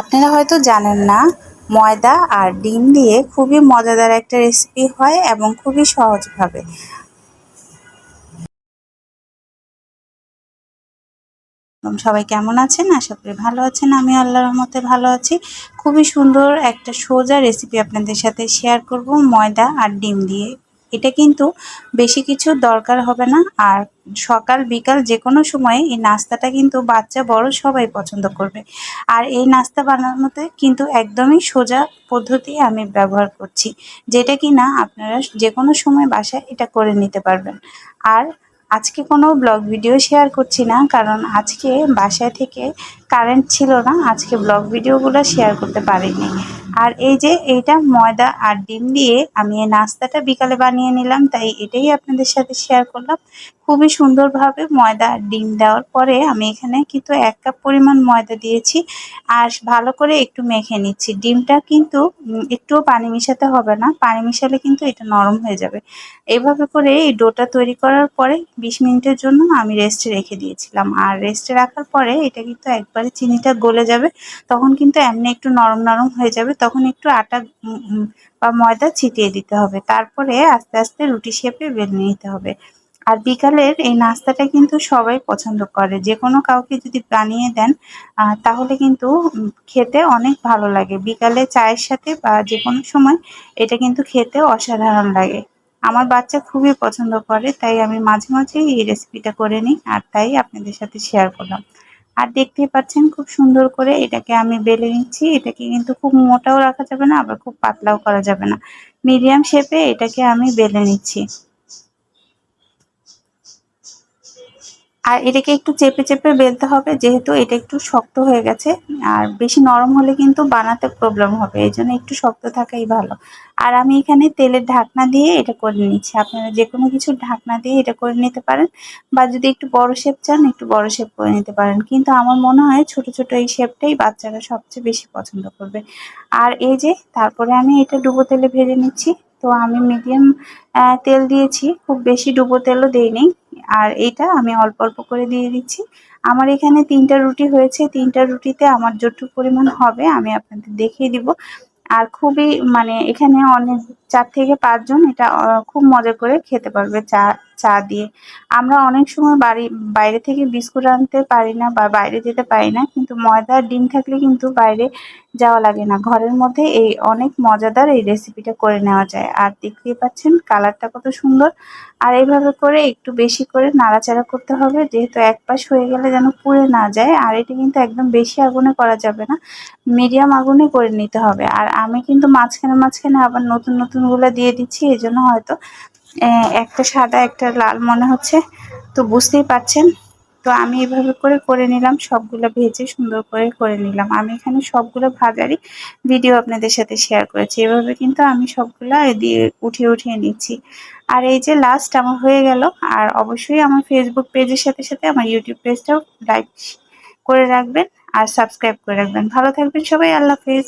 আপনারা হয়তো জানেন না, ময়দা আর ডিম দিয়ে খুবই মজাদার একটা রেসিপি হয় এবং খুবই সহজভাবে। সবাই কেমন আছেন? আশা করি ভালো আছেন। আমি আল্লাহর মতে ভালো আছি। খুবই সুন্দর একটা সোজা রেসিপি আপনাদের সাথে শেয়ার করব, ময়দা আর ডিম দিয়ে। এটা কিন্তু বেশি কিছু দরকার হবে না। আর সকাল, বিকাল যে কোনো সময়ে এই নাস্তাটা কিন্তু বাচ্চা, বড় সবাই পছন্দ করবে। আর এই নাস্তা বানানোতে কিন্তু একদমই সোজা পদ্ধতি আমি ব্যবহার করছি, যেটা কি না আপনারা যে কোনো সময় বাসায় এটা করে নিতে পারবেন। আর আজকে কোনো ব্লগ ভিডিও শেয়ার করছি না, কারণ আজকে বাসায় থেকে কারেন্ট ছিল না, আজকে ব্লগ ভিডিওগুলো শেয়ার করতে পারিনি। আর এই যে এইটা ময়দা আর ডিম দিয়ে আমি এই নাস্তাটা বিকালে বানিয়ে নিলাম, তাই এটাই আপনাদের সাথে শেয়ার করলাম। খুবই সুন্দরভাবে ময়দা আর ডিম দেওয়ার পরে আমি এখানে কিন্তু এক কাপ পরিমাণ ময়দা দিয়েছি। আর ভালো করে একটু মেখে নিচ্ছি। ডিমটা কিন্তু একটুও পানি মিশাতে হবে না। পানি মিশালে কিন্তু এটা নরম হয়ে যাবে। এভাবে করে এই ডোটা তৈরি করার পরে বিশ মিনিটের জন্য আমি রেস্টে রেখে দিয়েছিলাম। আর রেস্টে রাখার পরে এটা কিন্তু একবারে চিনিটা গলে যাবে। তখন কিন্তু এমনি একটু নরম নরম হয়ে যাবে। তখন একটু আটা বা ময়দা ছিটিয়ে দিতে হবে। তারপরে আস্তে আস্তে রুটি শেপে বেলে নিতে হবে। আর বিকালের এই নাস্তাটা কিন্তু সবাই পছন্দ করে। যে কোনো কাউকে যদি বানিয়ে দেন তাহলে কিন্তু খেতে অনেক ভালো লাগে। বিকালে চায়ের সাথে বা যে কোনো সময় এটা কিন্তু খেতে অসাধারণ লাগে। আমার বাচ্চা খুবই পছন্দ করে, তাই আমি মাঝে মাঝেই এই রেসিপিটা করে নিই আর তাই আপনাদের সাথে শেয়ার করলাম। আর দেখতেই পাচ্ছেন খুব সুন্দর করে এটাকে আমি বেলে নিচ্ছি। এটাকে কিন্তু খুব মোটাও রাখা যাবে না, আবার খুব পাতলাও করা যাবে না। মিডিয়াম শেপে এটাকে আমি বেলে নিচ্ছি। আর এটাকে একটু চেপে চেপে বেলতে হবে, যেহেতু এটা একটু শক্ত হয়ে গেছে। আর বেশি নরম হলে কিন্তু বানাতে প্রবলেম হবে, এই জন্য একটু শক্ত থাকাই ভালো। আর আমি এখানে তেলের ঢাকনা দিয়ে এটা করে নিচ্ছি। আপনারা যে কোনো কিছু ঢাকনা দিয়ে এটা করে নিতে পারেন, বা যদি একটু বড় শেপ চান, একটু বড় শেপ করে নিতে পারেন। কিন্তু আমার মনে হয় ছোট ছোট এই শেপটাই বাচ্চারা সবচেয়ে বেশি পছন্দ করবে। আর এই যে, তারপরে আমি এটা ডুবো তেলে ভেজে নিচ্ছি। তো আমি মিডিয়াম তেল দিয়েছি, খুব বেশি ডুবো তেলও দিইনি। আর এটা আমি অল্প অল্প করে দিয়ে দিচ্ছি। আমার এখানে তিনটা রুটি হয়েছে, তিনটা রুটিতে আমার যতটুকু পরিমাণ হবে আমি আপনাদের দেখিয়ে দিব। আর খুবই মানে এখানে অনেক চার থেকে পাঁচজন এটা খুব মজা করে খেতে পারবে চা চা দিয়ে। আমরা অনেক সময় বাড়ি, বাইরে থেকে বিস্কুট আনতে পারি না বা বাইরে যেতে পারি না, কিন্তু ময়দার ডিম থাকলে কিন্তু বাইরে যাওয়া লাগে না। ঘরের মধ্যে এই অনেক মজাদার এই রেসিপিটা করে নেওয়া যায়। আর দেখতেই পাচ্ছেন কালারটা কত সুন্দর। আর এইভাবে করে একটু বেশি করে নাড়াচাড়া করতে হবে, যেহেতু এক পাশ হয়ে গেলে যেন পুড়ে না যায়। আর এটা কিন্তু একদম বেশি আগুনে করা যাবে না মিডিয়াম আগুনে করে নিতে হবে। আর আমি কিন্তু মাঝখানে মাঝখানে আবার নতুন, নতুনগুলো দিয়ে দিচ্ছি এই জন্য হয়তো একটা সাদা, একটা লাল মনে হচ্ছে। তো বুঝতেই পারছেন? তো আমি এভাবে করে করে নিলাম, সবগুলো ভেজে সুন্দর করে করে নিলাম। আমি এখানে সবগুলো ভাজারই ভিডিও আপনাদের সাথে শেয়ার করেছি। এভাবে কিন্তু আমি সবগুলো দিয়ে উঠিয়ে উঠিয়ে নিচ্ছি। আর এই যে লাস্ট আমার হয়ে গেল, আর অবশ্যই আমার ফেসবুক পেজের সাথে সাথে আমার ইউটিউব পেজটাও লাইক করে রাখবেন আর সাবস্ক্রাইব করে রাখবেন। ভালো থাকবেন সবাই, আল্লাহ হাফেজ।